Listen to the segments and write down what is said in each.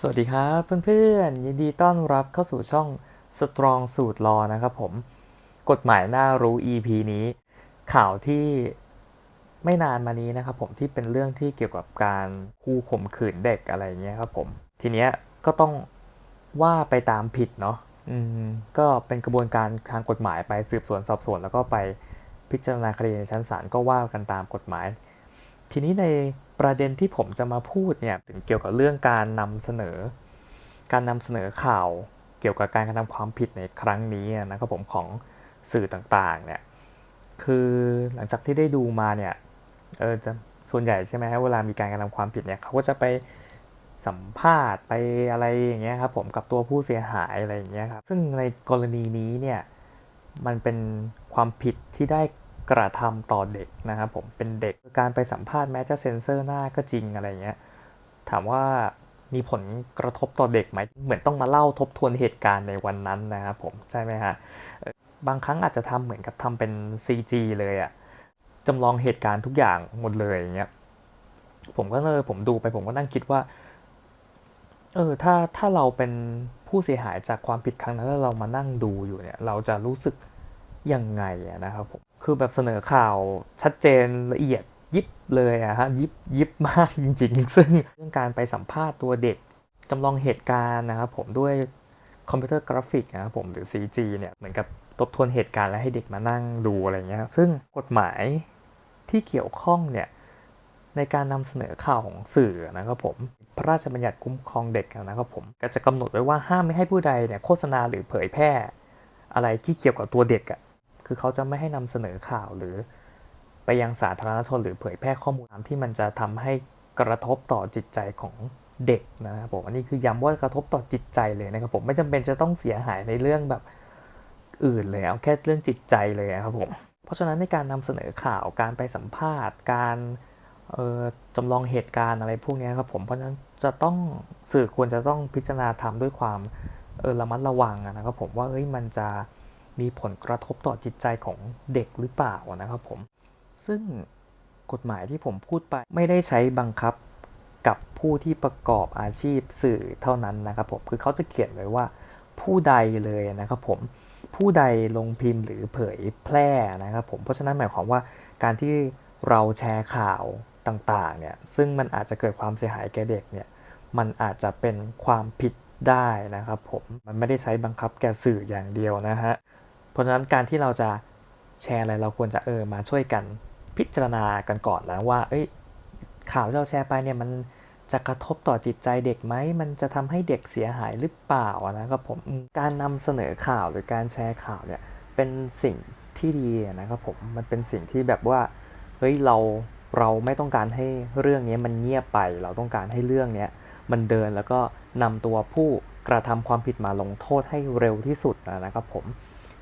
สวัสดีครับเพื่อนๆยินดีต้อนรับเข้าสู่ช่อง Strong สูตรรอนะครับผม กฎหมายน่ารู้ EP นี้ ข่าวที่ไม่นานมานี้นะครับผมที่เป็นเรื่องที่เกี่ยวกับการคู่ข่มขืนเด็กอะไรเงี้ยครับผม ทีเนี้ยก็ต้องว่าไปตามผิดเนาะอืมก็เป็นกระบวนการทางกฎหมายไปสืบสวนสอบสวน แล้วก็ไปพิจารณาคดีในชั้นศาลก็ว่ากันตามกฎหมาย ทีนี้ในประเด็นที่ผมจะมาพูดเนี่ยถึงเกี่ยวกับเรื่องการนำเสนอ การนำเสนอข่าวเกี่ยวกับการกระทำความผิดในครั้งนี้นะครับผมของสื่อต่างๆเนี่ยคือหลังจากที่ได้ดูมาเนี่ยเออจะส่วนใหญ่ใช่ไหมฮะเวลามีการกระทำความผิดเนี่ยเขาก็จะไปสัมภาษณ์ไปอะไรอย่างเงี้ยครับผมกับตัวผู้เสียหายอะไรอย่างเงี้ยครับซึ่งในกรณีนี้เนี่ยมันเป็นความผิดที่ได้ กระทำต่อเด็กนะครับผมเป็นเด็กการไปสัมภาษณ์แม้จะเซ็นเซอร์หน้าก็จริงอะไรเงี้ยถามว่ามีผลกระทบต่อเด็กไหมเหมือนต้องมาเล่าทบทวนเหตุการณ์ในวันนั้นนะครับผมใช่ไหมฮะบางครั้งอาจจะทำเหมือนกับทำเป็น CG เลยอะจำลองเหตุการณ์ทุกอย่างหมดเลยอย่างเงี้ยผมก็เลยผมดูไปผมก็นั่งคิดว่าเออถ้าถ้าเราเป็นผู้เสียหายจากความผิดครั้งนั้นแล้วเรามานั่งดูอยู่เนี่ย เราจะรู้สึกยังไงนะครับผม คือแบบเสนอข่าวชัดเจนละเอียดยิบเลยอะฮะยิบยิบมากจริงๆ ซึ่งเรื่องการไปสัมภาษณ์ตัวเด็กจำลองเหตุการณ์นะครับผมด้วยคอมพิวเตอร์กราฟิกนะครับผมหรือ CG เนี่ยเหมือนกับทบทวนเหตุการณ์และให้เด็กมานั่งดูอะไรเงี้ยซึ่งกฎหมายที่เกี่ยวข้องเนี่ยในการนำเสนอข่าวของสื่อนะครับผม พระราชบัญญัติคุ้มครองเด็กนะครับผม ก็จะกำหนดไว้ว่าห้ามไม่ให้ผู้ใดเนี่ยโฆษณาหรือเผยแพร่ อะไรที่เกี่ยวกับตัวเด็กอะ คือเขาจะไม่ให้นำเสนอข่าวหรือ ไปยังสาธารณชนหรือเผยแพร่ข้อมูลที่มันจะทำให้กระทบต่อจิตใจของเด็กนะครับผมอันนี้คือย้ำว่ากระทบต่อจิตใจเลยนะครับผมไม่จำเป็นจะต้องเสียหายในเรื่องแบบอื่นเลยเอาแค่เรื่องจิตใจเลยครับผมเพราะฉะนั้นในการนำเสนอข่าวการไปสัมภาษณ์ การออจำลองเหตุการณ์อะไรพวกนี้ครับผมเพราะฉะนั้นจะต้องสื่อควรจะต้องพิจารณาทำด้วยความออระมัดระวังนะครับผมว่าเอ้ยมันจะ มีผลกระทบต่อจิตใจของเด็กหรือเปล่านะครับผม ซึ่งกฎหมายที่ผมพูดไปไม่ได้ใช้บังคับกับผู้ที่ประกอบอาชีพสื่อเท่านั้นนะครับผม คือเขาจะเขียนไว้ว่าผู้ใดเลยนะครับผม ผู้ใดลงพิมพ์หรือเผยแพร่นะครับผม เพราะฉะนั้นหมายความว่าการที่เราแชร์ข่าวต่างๆเนี่ย ซึ่งมันอาจจะเกิดความเสียหายแก่เด็กเนี่ย มันอาจจะเป็นความผิดได้นะครับผม มันไม่ได้ใช้บังคับแก่สื่ออย่างเดียวนะฮะ เพราะฉะนั้นการที่เราจะแชร์อะไรเราควรจะเออมาช่วยกันพิจารณากันก่อนแล้วว่า เอ้ยข่าวที่เราแชร์ไปเนี่ยมันจะกระทบต่อจิตใจเด็กไหม มันจะทำให้เด็กเสียหายหรือเปล่านะครับผม การนำเสนอข่าวหรือการแชร์ข่าวเนี่ยเป็นสิ่งที่ดีนะครับผม มันเป็นสิ่งที่แบบว่า เฮ้ยเราเราไม่ต้องการให้เรื่องนี้มันเงียบไป เราต้องการให้เรื่องนี้มันเดินแล้วก็นำตัวผู้กระทำความผิดมาลงโทษให้เร็วที่สุดนะครับผม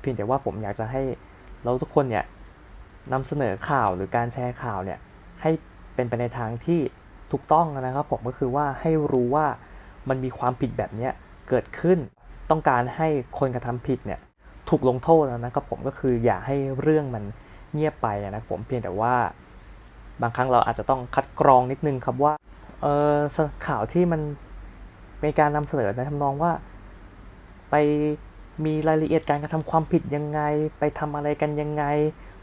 พียงแต่ว่าผมอยากจะให้เราทุกคนเนี่ยนำเสนอข่าวหรือการแชร์ข่าวเนี่ยให้เป็นไปในทางที่ถูกต้องนะครับผมก็คือว่าให้รู้ว่ามันมีความผิดแบบนี้เกิดขึ้น ต้องการให้คนกระทำผิดเนี่ยถูกลงโทษนะครับผมก็คืออย่าให้เรื่องมันเงียบไปนะครับผมเพียงแต่ว่าบางครั้งเราอาจจะต้องคัดกรองนิดนึงครับว่าเออข่าวที่มันเป็นการนำเสนอในทำนองว่า ไป มีรายละเอียดการกระทำความผิดยังไง ไปทำอะไรกันยังไง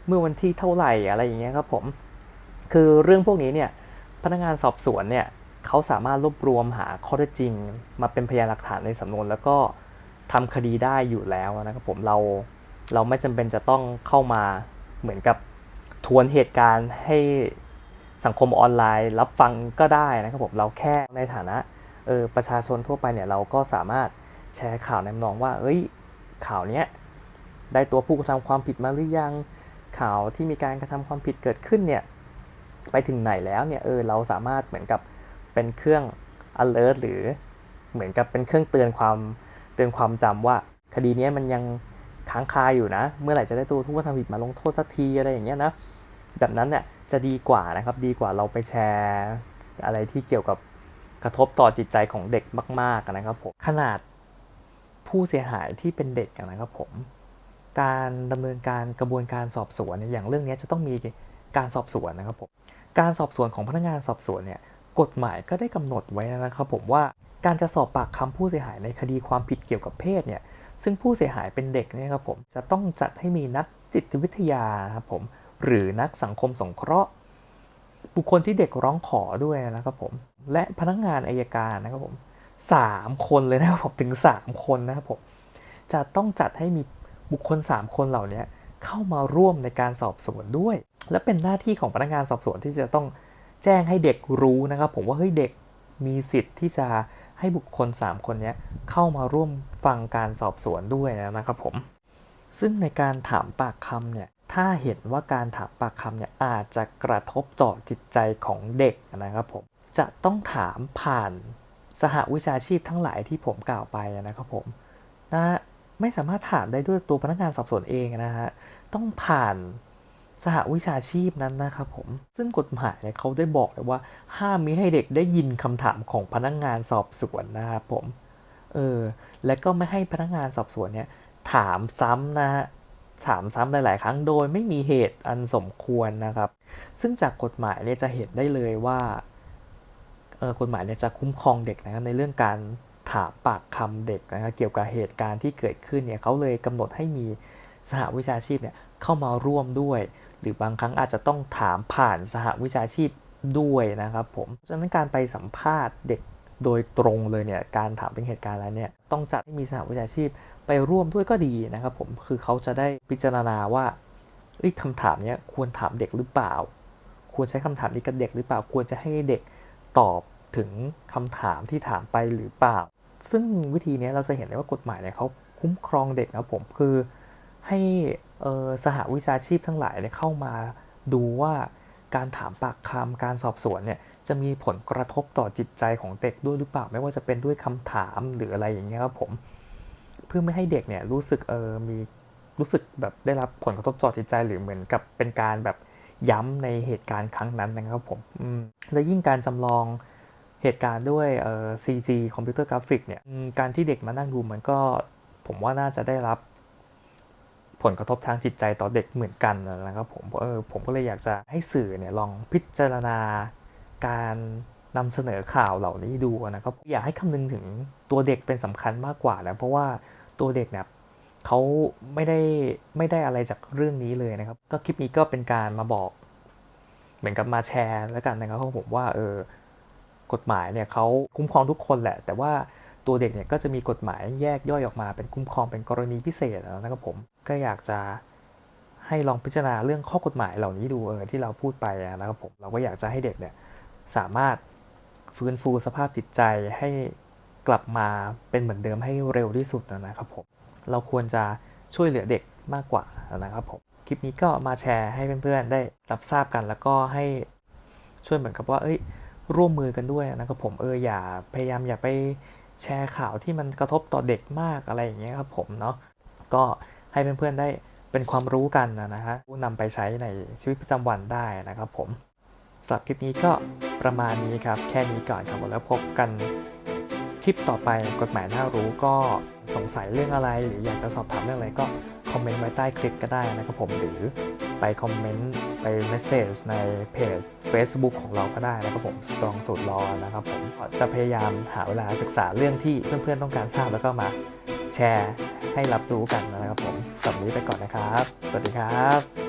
เมื่อวันที่เท่าไหร่อะไรอย่างเงี้ยครับผม คือเรื่องพวกนี้เนี่ยพนักงานสอบสวนเนี่ยเขาสามารถรวบรวมหาข้อเท็จจริง มาเป็นพยานหลักฐานในสำนวน แล้วก็ทำคดีได้อยู่แล้วนะครับผมเราเราไม่จำเป็นจะต้องเข้ามาเหมือนกับทวนเหตุการณ์ให้สังคมออนไลน์ รับฟังก็ได้นะครับผมเราแค่ในฐานะเออประชาชนทั่วไปเนี่ยเราก็สามารถแชร์ข่าวในนองว่า เอ้ย ข่าวเนี้ยได้ตัวผู้กระทำความผิดมาหรือยัง ข่าวที่มีการกระทำความผิดเกิดขึ้นเนี่ยไปถึงไหนแล้วเนี่ยเออเราสามารถเหมือนกับเป็นเครื่อง alert หรือเหมือนกับเป็นเครื่องเตือนความเตือนความจำว่า คดีนี้มันยังค้างคาอยู่นะ เมื่อไหร่จะได้ตัวผู้กระทำผิดมาลงโทษสักทีอะไรอย่างเงี้ยนะแบบนั้นเนี่ยจะดีกว่านะครับดีกว่าเราไปแชร์อะไรที่เกี่ยวกับกระทบต่อจิตใจของเด็กมาก ๆนะครับผมขนาด ผู้เสียหายที่เป็นเด็กนะครับผม การดำเนินการกระบวนการสอบสวนอย่างเรื่องนี้จะต้องมีการสอบสวนนะครับผมการสอบสวนของพนักงานสอบสวนเนี่ยกฎหมายก็ได้กำหนดไว้นะครับผมว่าการจะสอบปากคำผู้เสียหายในคดีความผิดเกี่ยวกับเพศเนี่ยซึ่งผู้เสียหายเป็นเด็กเนี่ยครับผมจะต้องจัดให้มีนักจิตวิทยาครับผมหรือนักสังคมสงเคราะห์ บุคคลที่เด็กร้องขอด้วยนะครับผมและพนักงานอายการนะครับผม สามคนเลยนะครับผมถึงสามคนนะครับผมจะต้องจัดให้มีบุคคลสามคนเหล่านี้เข้ามาร่วมในการสอบสวนด้วย และเป็นหน้าที่ของพนักงานสอบสวนที่จะต้องแจ้งให้เด็กรู้นะครับ ผมว่าเฮ้ยเด็กมีสิทธิ์ที่จะให้บุคคล 3 คนนี้เข้ามาร่วมฟังการสอบสวนด้วยนะครับผม ซึ่งในการถามปากคำเนี่ยถ้าเห็นว่าการถามปากคำเนี่ยอาจจะกระทบต่อจิตใจของเด็กนะครับผมจะต้องถามผ่าน สหวิชาชีพทั้งหลายที่ผมกล่าวไปนะครับผมนะไม่สามารถถามได้ด้วยตัวพนักงานสอบสวนเองนะฮะต้องผ่านสหวิชาชีพนั้นนะครับผม ซึ่งกฎหมายเนี่ยเขาได้บอกเลยว่า ห้ามมิให้เด็กได้ยินคำถามของพนักงานสอบสวนนะครับผม เออ และก็ไม่ให้พนักงานสอบสวนเนี่ยถามซ้ำนะฮะ ถามซ้ำหลาย ๆ ครั้งโดยไม่มีเหตุอันสมควรนะครับ ซึ่งจากกฎหมายเนี่ยจะเห็นได้เลยว่า กฎหมายเนี่ยจะคุ้มครองเด็กนะครับในเรื่องการถามปากคำเด็กนะครับเกี่ยวกับเหตุการณ์ที่เกิดขึ้นเนี่ยเขาเลยกำหนดให้มีสหวิชาชีพเนี่ยเข้ามาร่วมด้วย หรือบางครั้งอาจจะต้องถามผ่านสหวิชาชีพด้วยนะครับผมฉะนั้นการไปสัมภาษณ์เด็กโดยตรงเลยเนี่ยการถามเป็นเหตุการณ์อะไรเนี่ยต้องจัดให้มีสหวิชาชีพไปร่วมด้วยก็ดีนะครับผมคือเขาจะได้พิจารณาว่าเอ้ยคำถามเนี้ยควรถามเด็กหรือเปล่า ควรใช้คำถามนี้กับเด็กหรือเปล่า ควรจะให้เด็กตอบ ถึงคำถามที่ถามไปหรือเปล่า ซึ่งวิธีนี้เราจะเห็นได้ว่ากฎหมายเนี่ยเขาคุ้มครองเด็กนะผมคือให้สหวิชาชีพทั้งหลายเนี่ยเข้ามาดูว่าการถามปากคำการสอบสวนเนี่ยจะมีผลกระทบต่อจิตใจของเด็กด้วยหรือเปล่า ไม่ว่าจะเป็นด้วยคำถามหรืออะไรอย่างเงี้ยครับผม เพื่อไม่ให้เด็กเนี่ยรู้สึกเออมีรู้สึกแบบได้รับผลกระทบต่อจิตใจหรือเหมือนกับเป็นการแบบย้ำในเหตุการณ์ครั้งนั้นนะครับผมอืมและยิ่งการจำลอง เหตุการณ์ด้วยเอ่อ CG คอมพิวเตอร์กราฟิกเนี่ยการที่เด็กมานั่งดูมันก็ผมว่าน่าจะได้รับ ผลกระทบทางจิตใจต่อเด็กเหมือนกันนะครับผมเออผมก็เลยอยากจะให้สื่อเนี่ยลองพิจารณาการนำเสนอข่าวเหล่านี้ดูนะครับอยากให้คำนึงถึงตัวเด็กเป็นสำคัญมากกว่านะเพราะว่าตัวเด็กเนี่ยเขาไม่ได้ไม่ได้อะไรจากเรื่องนี้เลยนะครับ ก็คลิปนี้ก็เป็นการมาบอก เหมือนกับมาแชร์แล้วกันนะครับเพราะผมว่าเออ กฎหมายเนี่ยเขาคุ้มครองทุกคนแหละ แต่ว่าตัวเด็กเนี่ยก็จะมีกฎหมายแยกย่อยออกมา เป็นคุ้มครองเป็นกรณีพิเศษนะครับผมก็อยากจะให้ลองพิจารณาเรื่องข้อกฎหมายเหล่านี้ดูเออที่เราพูดไปนะครับผมเราก็อยากจะให้เด็กเนี่ยสามารถฟื้นฟูสภาพจิตใจให้กลับมาเป็นเหมือนเดิมให้เร็วที่สุดนะครับผมเราควรจะช่วยเหลือเด็กมากกว่านะครับผมคลิปนี้ก็มาแชร์ให้เพื่อนๆได้รับทราบกัน แล้วก็ให้ช่วยเหมือนกับว่าเอ้ย ร่วมมือกันด้วยนะครับผมเอออย่าพยายามอย่าไปแชร์ข่าวที่มันกระทบต่อเด็กมากอะไรอย่างเงี้ยครับผมเนาะก็ให้เพื่อนๆได้เป็นความรู้กันนะฮะนำไปใช้ในชีวิตประจำวันได้นะครับผมสำหรับคลิปนี้ก็ประมาณนี้ครับ แค่นี้ก่อนครับแล้วพบกันคลิปต่อไปกฎหมายน่ารู้ก็สงสัยเรื่องอะไร หรืออยากจะสอบถามเรื่องอะไรก็คอมเมนต์ไว้ใต้คลิปก็ได้นะครับผมหรือไปคอมเมนต์ ไปเมสเซจในเพจ Facebook ของเราก็ได้นะครับผมสตรองสูตรรอนะครับผมจะพยายามหาเวลาศึกษาเรื่องที่เพื่อนๆต้องการทราบแล้วก็มาแชร์ให้รับรู้กันนะครับผมสำหรับวันนี้ไปก่อนนะครับ สวัสดีครับ